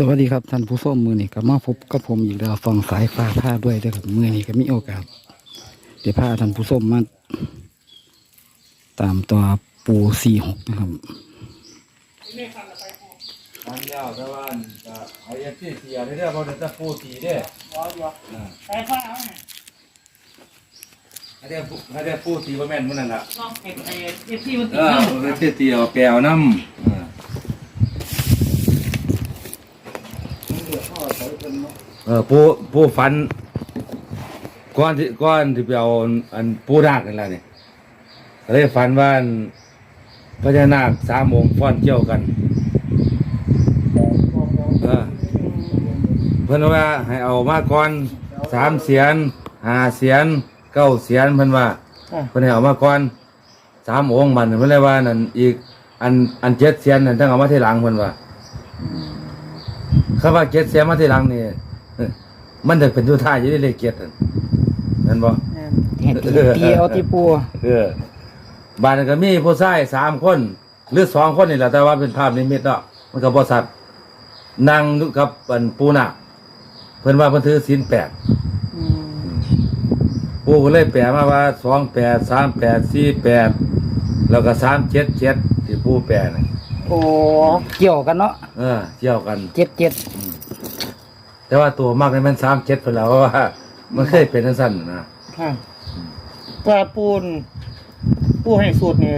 สวัสดีครับท่านผู้ชมมือนี้ก็มาพบกับผมอีกแล้วฟังสายฟ้าผ้าด้วยเด้อครับมือนี้ก็มีโอกาสเดี๋ยวพาท่านผู้ชมมาตามตัวปูสี่หกนะครับอันเดียวแต่ว่าจะเอาเอฟซีเสียเด้อเพราะเดี๋ยวจะพูดสีเด้อใส่ผ้าเอาไงให้ได้ให้ได้พูดสีบ่แม่นมื้อนั้นล่ะลองเก็บไอ้เอฟซีมันติเอดอเนาะเอฟซีเตียวแปลวน้ำ เออเออผู้ผู้ฝันก้อนที่ก้อนที่ไปเอาอันปูรากนั่นแหละนี่ก็เลยฝันว่าอันพญานาคสามองค์ฟ้อนเกี่ยวกัน เออ เพิ่นว่าให้เอามาก่อนสามเสียนห้าเสียนเก้าเสียนเพิ่นว่าเพิ่นให้เอามาก่อนสามองค์มันเพิ่นเลยว่านั่นอีกอันอันเจ็ดเสียนนั่นต้องเอามาทีหลังเพิ่นว่า คำว่าเจ็ดเสียนมาทีหลังนี่เอ้อมันจะเป็นตัวท้ายอยู่ในเลขเจ็ดนั่นนั่นบ่เห็ดตีตีเอาที่ปูเออบ้านนนก็มีผู้ชายสามคนหรือสองคนนี่แหละแต่ว่าเป็นภาพนิมิตเนาะมันก็บ่สัตว์นั่งอยู่กับอันปูนาคเพิ่นว่าเพิ่นถือศีลแปดปูก็เลยแปลมาว่าสองแปดสามแปดสี่แปดแล้วก็สามเจ็ดเจ็ดที่ปูแปลน่ะ โอ้เกี่ยวกันเนาะเออเกี่ยวกัน เจ็ดเจ็ดแต่ว่าตัวมากเลยมันสามเจ็ดไปแล้วเพราะว่า มันเคยเป็นทั้งสั้นนะค่ะตัวปูน ปูให้สูตรเนี่ย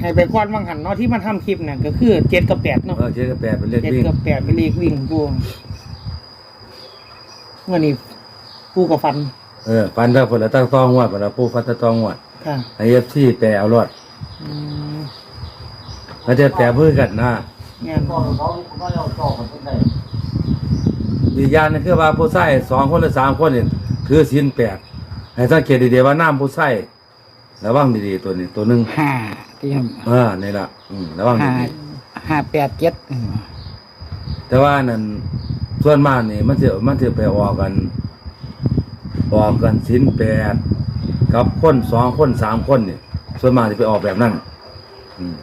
ให้ไปก้อนบางหันเนาะที่มันทำคลิปเนี่ยก็คือเจ็ดกับแปดเนาะเออเจ็ดกับแปดเป็นเลขเจ็ดวิ่งกับแปดเป็นเลขวิ่งปูเมื่อนี้ปูกับฟัน เออฟันได้ผลแล้วตั้งต้องงวดผลแล้วปูฟันตั้งต้องงวดค่ะ ไอเอฟซีแปลเอารอดอืม เขาจะแปลมือกันนะงานอีกอย่างหนึงคือว่าผู้ใส่สองคนหรือสามคนนี่ถือศีลแปดให้สังเกตดีๆว่าน้ำผู้ใส่ระวังดีๆตัวนี้ตัวหนึ่งห้าที่ครับเออนี่ละอืมระวังห้าดีห้าแปดเจ็ดๆแต่ว่านั่นส่วนมากนี่มันจะมันจะไปออกกัน ออกกันสินแปดกับคนสองคนสามคนนี่ส่วนมากจะไปออกแบบนั้น อืม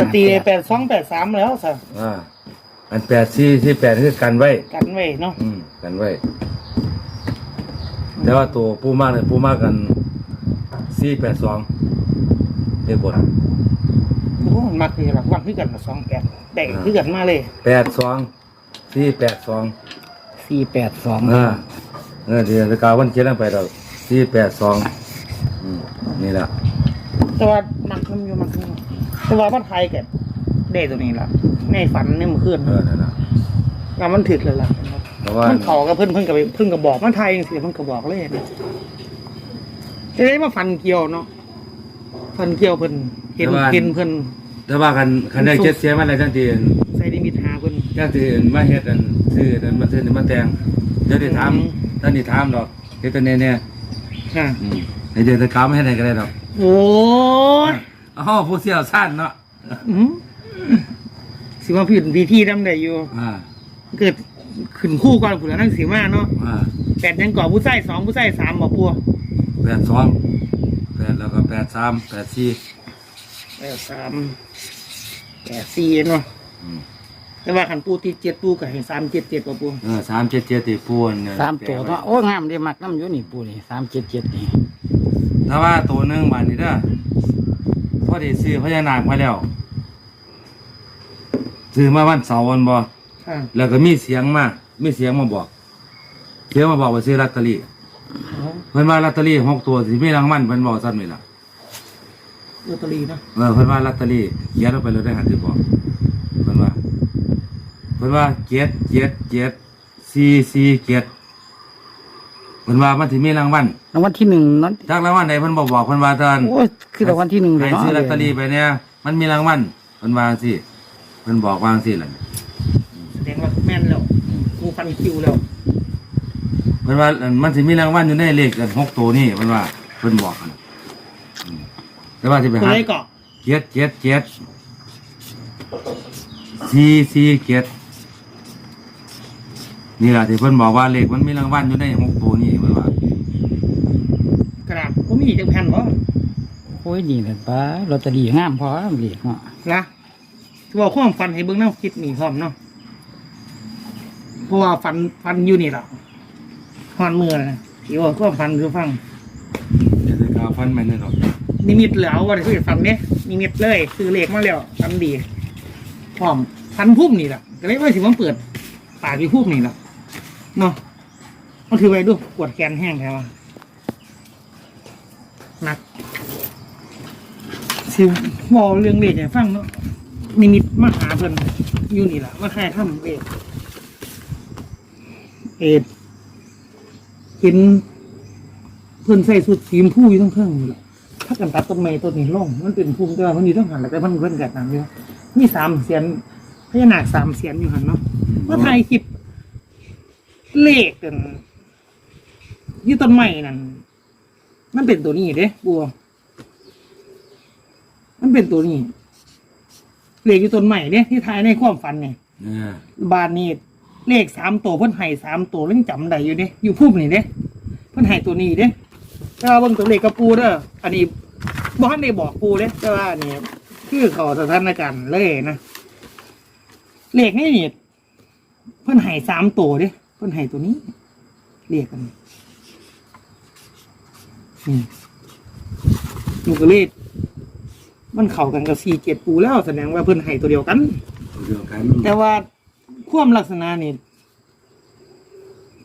ปกตีแปดสองแปดสามแล้วสิอ่าอันแปดสี่ที่แปดคือกันไว้ กันไว้เนาะอืมกันไว้ แต่ว่าตัวผู้มากเนี่ยผู้มากกันสี่แปดสองเรียกบทโอ้มันมักคือหลักวันคือกันสองแปดแบ่งคือกันมาเลยแปดสองสี่แปดสองสี่แปดสองอ่าเออเดี๋ยวจะกล่าววันเขียนลงไปเราสี่แปดสองนี่แหละแต่ว่ามักน้ำอยู่มักน้ำ แต่ว่ามันไทยกันได้ตัวนี้ล่ะในฝันในเมื่อคืนเออนั่นแหละแล้วมันถึกเลยล่ะเพราะว่ามันเขากับเพิ่นเพิ่นกับเพิ่นกับบอกมันไทยเสียเพิ่นกับบอกเลยจะได้มาฟันเกี่ยวเนาะฟันเกี่ยวเพิ่นเห็นเห็นเพิ่นแต่ว่ากันคันได้เจ็ดเสียมันอะไรทั้งทีใส่ดิมิตหาเพิ่นทั้งทีมาเฮ็ดอันซื้ออันมาซื้อนี่มาแต่งเดี๋ยวได้ถามอืมท่านนี่ถามดอกเฮ็ดตัวแน่ค่ะๆอืมให้เดี๋ยวจะกล่าวไม่ให้ไหนก็ได้ดอกโอ้ย อ๋อผู้เสี่ยวสั้นเนาะอื้อสิว่าผิดพีที่ดำได้อยู่ อ่าเกิดขึ้นคู่ก่อนผู้แล้วนั่งสีมาเนาะอ่าแปดยังก่อผู้ใส่สองผู้ใส่สามบอกปัวแปดสองแปดแล้วก็แปดสามแปดสี่แปดสามแปดสี่เนาะอืมแต่ว่าขันปูตีเจ็ดปูกับให้สามเจ็ดเจ็ดบอกปัวเออสามเจ็ดเจ็ดที่ปูนเนี่ยสามตัวเนาะโอ้งามดีมักน้ำอยู่นี่ปูนี่สามเจ็ดเจ็ดนี่ถ้าว่าตัวหนึ่งบาทนี่เด้อพ อดีซื้อพญานาคมาแล้วซื้อมาวันเสาร์วันบ่ค่ะแล้วก็มีเสียงมามีเสียงมาบอก เสียงมาบอกว่าซื้อลอตเตอรี่เพิ่นว่าลอตเตอรี่หกตัวสิมีรางวัลเพิ่นบอกสั้นนี่ล่ะลอตเตอรี่เนาะเออเพิ่นว่าลอตเตอรี่เขียนลงไปเลยได้หันที่บอกเพิ่นว่าเพิ่นว่าเจ็ดเจ็ดเจ็ดสี่สี่เจ็ด เพิ่นว่ามันสิมีรางวัลรางวัลที่หนึ่งนั้นจากรางวัลใดเพิ่นบอกบอกเพิ่นว่าตอนโอ้ยคือรางวัลที่หนึ่งเลยให้เนาะซื้อลอตเตอรี่ไปเนี่ยมันมีรางวัลเพิ่นว่าสิเพิ่นบอกว่าสิล่ะแสดงว่าแม่นแล้วกูฟันคิวแล้วเพิ่นว่าอันมันสิมีรางวัลอยู่ในเลขกันหกตัวนี่เพิ่นว่าเพิ่นบอกกันอืมแต่ว่าสิไปตัวหาเลขเกาะเจ็ดเจ็ดเจ็ดสี่สี่เจ็ดนี่แหละที่เพิ่นบอกว่าเลขมันมีรางวัลอยู่ในหกตัวนี่ เพิ่นว่ากระดาษก็มีจังแผ่นวะโอ้ยดีเลยป้าลอตเตอรี่งามพอเรียกเนาะนะที่บอกความฟันให้เบิ้งน้ำคิดหนีพร้อมเนาะเพราะว่าฟันฟันอยู่นี่แหละหอนมือนะที่ว่าก็ฟันคือฟังเดี๋ยวจะกาวฟันแม่นเลยหรอกนิมิตแล้วว่าคือฟันเนี้ยนิมิตเลยคือเลขมาแล้วฟันดีพร้อมฟันพุ่มนี่แหละก็เลยว่าสิมันเปิดปากที่พุ่มนี่แหละเนาะก็ถือไว้ดูปวดแขนแห้งแค่ว่า หนักสิบอเรื่องเลขเนี่ยฟังเนาะนิมิตมาหาเพิ่นอยู่นี่แหละมาแค่ทำเลขเอ็ดเห็นเพิ่อนใส่สุดสีมพูอยู่ทั้งเครื่องนี่แหละถ้ากันตัดต้นไม้ต้นนี้ลงมันเป็นภูมิแต่ว่ามันอยู่ต้งหันแล้วแต่มันเพิ่อนกัดน้ำอยู่มีสามเสียนพญานาคสามเสียนอยู่หันเนาะเมื่อไทยคลิปเลขกันอยี่ต้นไม้นั่น มันเป็นตัวนี้เด้บัวมันเป็นตัวนี้เลขอยู่ต้นไม้เด้ที่ทายในความฝันเนี่ยเนี่ยบานนี้เลขสามตัวเพิ่นให้สามตัวเล่นจำได้อยู่เด้อยู่พุ่มนี่เด้เพิ่นให้ตัวนี้เด้แต่ว่าเบิ่งตัวเลขกับปูเด้ออันนี้บ่ทันได้บอกปูเด้แต่ว่าอันนี่คือเขาสถานการณ์เลยนะเลขนี่นี่เพิ่นให้สามตัวเด้เพิ่นให้ตัวนี้เลขกันนี่ ลูกกระเลขมันเข้ากันกับสี่เจ็ดปูแล้วแสดงว่าเพิ่นให้ตัวเดียวกันตัวเดียวกันแต่ว่าความลักษณะนี่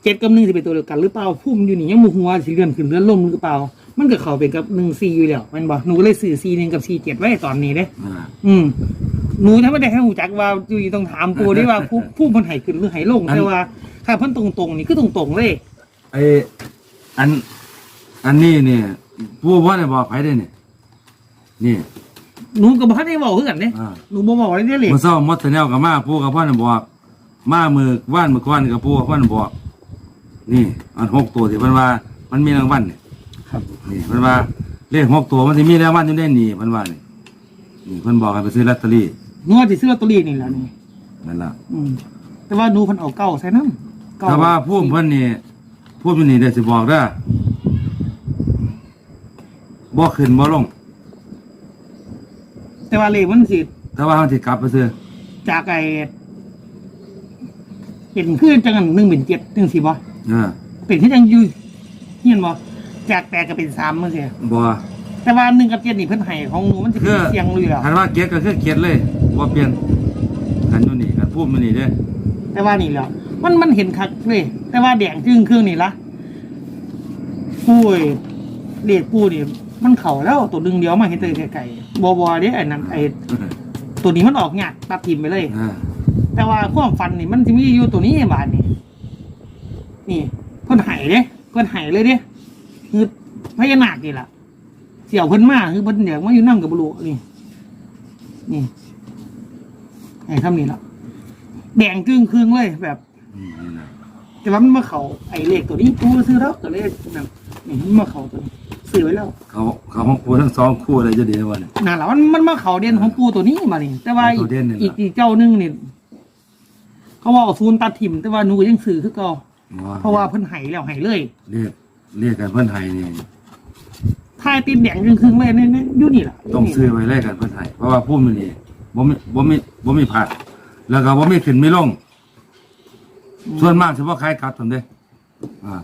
เจ็ดกับหนึ่งจะเป็นตัวเดียวกันหรือเปล่าพุ่มอยู่นี่ยังมูหัวสีเลื่อนขึ้นเลื่อนลงหรือเปล่า มันก็เข้าเป็นกับหนึ่งซีอยู่แล้วแมันบอกหนูก็เลยสื่อซีหนึ่งกับซีเจ็ดไว้ตอนนี้เด้อ่าอืมหนูถ้าไม่ได้ให้หูจักว่าอยู่ต้องถามปูได้ว่าผู้ผู้มันไหขึ้นหรือไหลงแต่ว่าถ้าเพิ่นตรงๆนี่คือตรงๆเลย ไออัน อันนี้เนี่ยผู้ว่าได้บอกใครได้เนี่ยนี่หนูกับพ่อได้บอกคือกันเด้อ่าหนูบ่บอกได้เลยเมื่อเช้ามดแนลกับมาผู้กับพ่อน่ะบอก มามือว่านมือก้อนกับผู้กับพ่อน่ะบอก นี่ อันหกตัวที่เพิ่นว่า มันมีรางวัลนี่ครับ นี่เพิ่นว่าเลขหกตัวมันสิมีรางวัลอยู่ในนี่เพิ่นว่านี่นี่เพิ่นบอกให้ไปซื้อลอตเตอรี่หนูว่าสิซื้อลอตเตอรี่นี่แหละนี่นั่นล่ะ อืมแต่ว่าหนูเพิ่นเอาเก้าใส่น้ำเก้ถ้าว่าผู้เพิ่นนี่ผู้อยู่นี่ได้สิบอกเด้อ บ่ขึ้นบ่ลง แต่ว่าเลขมันสิถ้าว่าเฮาสิกลับไปซื้อจากไอ้เป็นคือจังอันหนึ่งเป็นเจ็ดหนึ่งสี่บ่เออเป็นที่จังอยูเห็นบ่จากแปดก็เป็นสามมันเสียบ่แต่ว่าหนึ่งกับเจ็ดนี่เพิ่นให้ของหนูมันจะเป็นเสียงเลยแล้วคันว่าเกียรก็คือเกียรเลยบ่เปลี่ยนคันอยู่นี่คันพูดมันนี่เด้อแต่ว่านี่แหล้วมันมันเห็นคักเลยแต่ว่าแดงจึงเครื่องนี่ละปุ้ยเรียกปูนี่ มันเข่าแล้วตัวดึงเดียวมาเห็นแต่ไก่ๆบอบอเด้ไอ้นั่นไอ้ตัวนี้มันออกงากตัดทิมไปเลยอ่าแต่ว่าความฟันนี่มันจะมีอยู่ตัวนี้บาทนี่นี่เพิ่นไห้เด้เพิ่นไห้เลยเด้คือพญานาคนี่ล่ะเสี่ยวเพิ่นมาคือเพิ่นอยากมาอยู่นั่งกับบลูนี่นี่ไอ้ทำนี่ละแดงกึ่งครึ่งเลยแบบอืมนี่นะแต่ว่ามันมาเขาไอ้เลขตัวนี้กูซื้อแล้วก็เลยนั่นนี่มันมาเขาตัวนี้ ซื้อไว้แล้วเขาเขาของปูทั้งสองคู่เลยจะดีว่าเนี่ยนั่นแหละมันมันมาเขาเด่นของปูตัวนี้มานี่แต่ว่าตัวเด่นนี่ล่ะ อีกอีกเจ้าหนึงนี่เขาว่าเอาซูนตัดถิ่มแต่ว่าหนูก็ยังซื้อคือเก่าเพราะว่าเพิ่นไห้แล้วไห้เลยเรียกเรียกกันเพิ่นไทยนี่ทายตีนแดงครึ่งๆเลยเนี่ยเนี่ยอยู่นี่ล่ะต้องซื้อไว้เลยกันเพิ่นไทยเพราะว่าพูดมันนี่บ่มีบ่มีบ่มีผัด แล้วก็บ่มีขึ้นมีลง ส่วนมากเฉพาะใครกลับทำเด้อ่า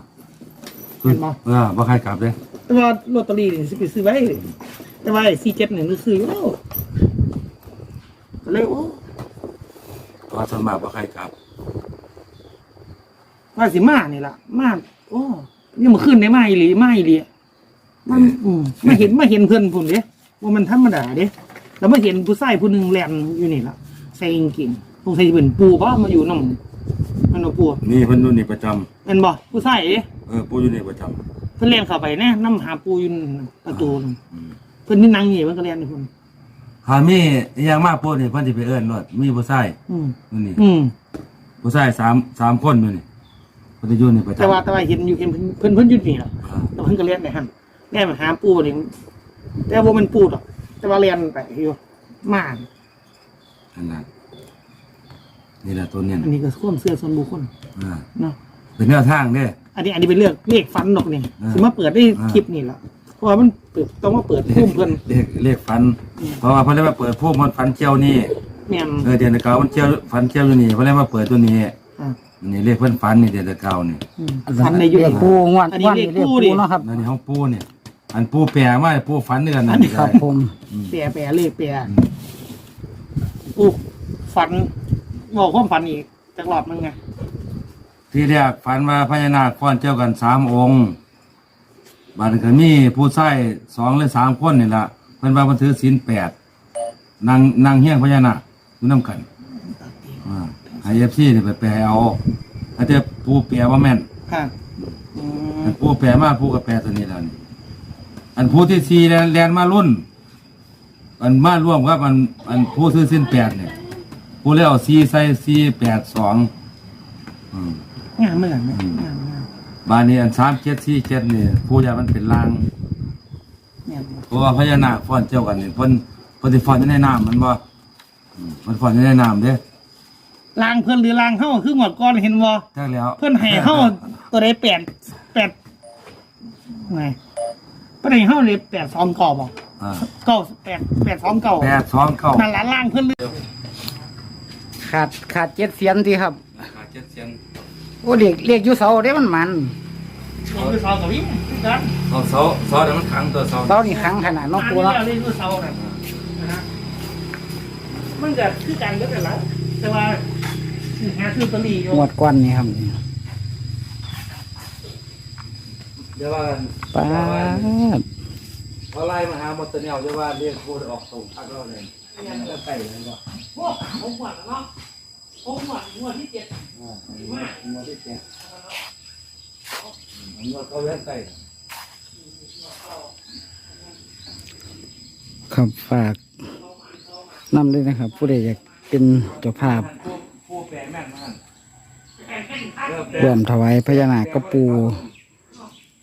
ส่วนเออบ่ใครกลับเด้ แต่ว่าลอตเตอรี่นี่สิไปซื้อไว้ แต่ว่าซีเจ็ดเนี่ยหนูซื้ออยู่แล้วก็เลยโอ้เพราะส่วนมากบ่ใครกลับ ว่าสิมานี่ล่ะ มาโอ้ยังมาขึ้นได้มาอีหลีมาอีหลีมันอืมมาเห็นมาเห็นเพื่อนผมเด้ว่ามันธรรมดาเด้แล้วมาเห็นผู้ชายผู้หนึ่งแลนอยู่นี่ล่ะใส่กางเกงสงสัยจะเป็นปูบ้ามาอยู่น้ำมันเอาปูนี่เพิ่นอยู่นี่ประจำเป็นบ่ผู้ชายเด้ เออปูอยู่นี่ประจำ เพิ่นเรียนเข้าไปแน่น้ำหาปูอยู่นั่นประตูนั่นอืมเพิ่นนี่นั่งอยู่มันก็เรียนอยู่เพิ่นหามีอหย่างมากปูนี่เพิ่นสิไปเอิ้นรถมีผู้ชายอืมอยู่นี่อืมผู้ชายสามสามคนอยู่นี่เพิ่นจะอยู่นี่ประจำแต่ว่าแต่ว่าเห็นอยู่เห็นเพิ่นเพิ่นเพิ่นอยู่นี่ล่ะอ่าแล้วเพิ่นก็เรียนได้หั่นเรียนมาหาปูนี่แต่ว่ามันปูดอกแต่ว่าเรียนไปอยู่มานั่นน่ะนี่แหละตัวเนี้อันนี้ก็ความเชื่อส่วนบุคคลอ่าเนาะเป็นแนวทางเด้ อันนี้อันนี้เป็นเรื่องเลขฟันดอกนี่อ่าสิมาเปิดได้อ่าคลิปนี่ล่ะเพราะว่ามันเปิดต้องมาเปิดพุ่มเพิ่นเรียกเรียกฟันอืมเพราะว่าเพิ่นเลยมาเปิดพวกมันฟันเจียวนี่แม่นเออเดือนเก่ามันเจียวฟันเจียวอยู่นี่เพิ่นเลยมาเปิดตัวนี้ อ่านี่เรียกเพื่อนฝันนี่เดือนเก้านี่อืมฝันในยุค เรียกปูงวดอันนี้งวดเรีนี่ยกเรียกปูดิปูเนาะครับนั่นนี่ห้องปูเนี่ยอันปูแปลมาปูฝันเดือนนั่นครับผมเปียเปียเลขเปียอู้ฝันบอกความฝันอีกจากหลอดมึงไง ที่แรกฝันว่าพญานาคฟ้อนเจ้ากันสามองค์บาดนี้ก็มีผู้ชายสองหรือสามคนนี่ละเพิ่นว่าเพิ่นถือศีลแปดนางนางเฮี้ยงพญานาคอยู่น้ำกันอ่าไอเอฟซีนี่ไปแปลเอาถ้าเจ้าปูแปลว่าแม่นค่ะอืมอันผู้แปลมาผู้กับแปลตัวนี้แล้วนี่อันผู้ที่สี่แลนแลนมารุ่น อันมาร่วมครับอันอันผู้ซื้อสิ้นแปดเนี่ยผู้เลี้ยวสี่ใส่สี่แปดสองอืม งามเหมือนกันไหมงามงามบ้านนี้อันสามเจ็ดสี่เจ็ดนี่ผู้ยามันเป็นลาง งามเพราะว่าพญานาคฟ้อนเจ้ากันนี่เพิ่นเพิ่นสิฟ้อนอยู่ในน้ำมันบ่อืมมันฟ้อนอยู่ในน้ำเด้ลางเพื่อนหรือลางเฮ้าคือหมดก้อนเห็นบ่จักแล้วเพื่อนให้เฮ้าตัวใดแปดแปดไงเพื่อนให้เฮ้าเลยแปดสองเก่าบ่อ่าเก้าแปดแปดสองเก่าแปดสองเก้านั่นละล่างเพื่อนเลยขาดขาดเจ็ดเสียนดีครับขาดเจ็ดเสียง โอ้เรียกเรียกอยู่เสาได้มันมันลงไปเสากับวิ่งกันเสาเสาเสาเดี๋ยวมันขังตัวเสาเสานี่ครั้งขนาดเน้องปูเนาะเล่นคือเสาน่ะนะฮะมันจะคือกันก็แต่ละแต่ว่าหาซื้อตะลีอยู่งวดก้อนนี่ครับเดี๋ยวว่าป้าดเขาไล่มาหามอเตอร์เนลจะว่าเรียกพูดออกตรงพักเราเลยแล้วไก่เลยก็ พวกผมหวดเนาะ ผมหวดหวดที่เจ็ดอ่าอันนี้มันที่แก่อันนี้เขาเลี้ยงไก่ครับฝากนำด้วยนะครับ ผู้ใดอยากเป็นเจ้าภาพผู้ผู้แปลแม่นมากแข่งกันครับเริ่มแปลร่วมถวายพญานาคกระปู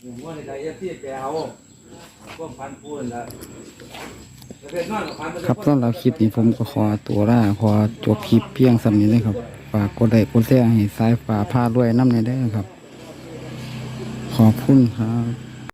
ผมว่าในใจยัที่แปลเอาพวกพันพูดแล้วจะ ครับสำหรับคลิปนี้ผมก็ขอตัวลาขอจบคลิปเพียงสำนี้เลยครับฝากกดไลค์กดแชร์ให้สายฝาพาด้วยน้ำในได้ครับ ขอบคุณครับ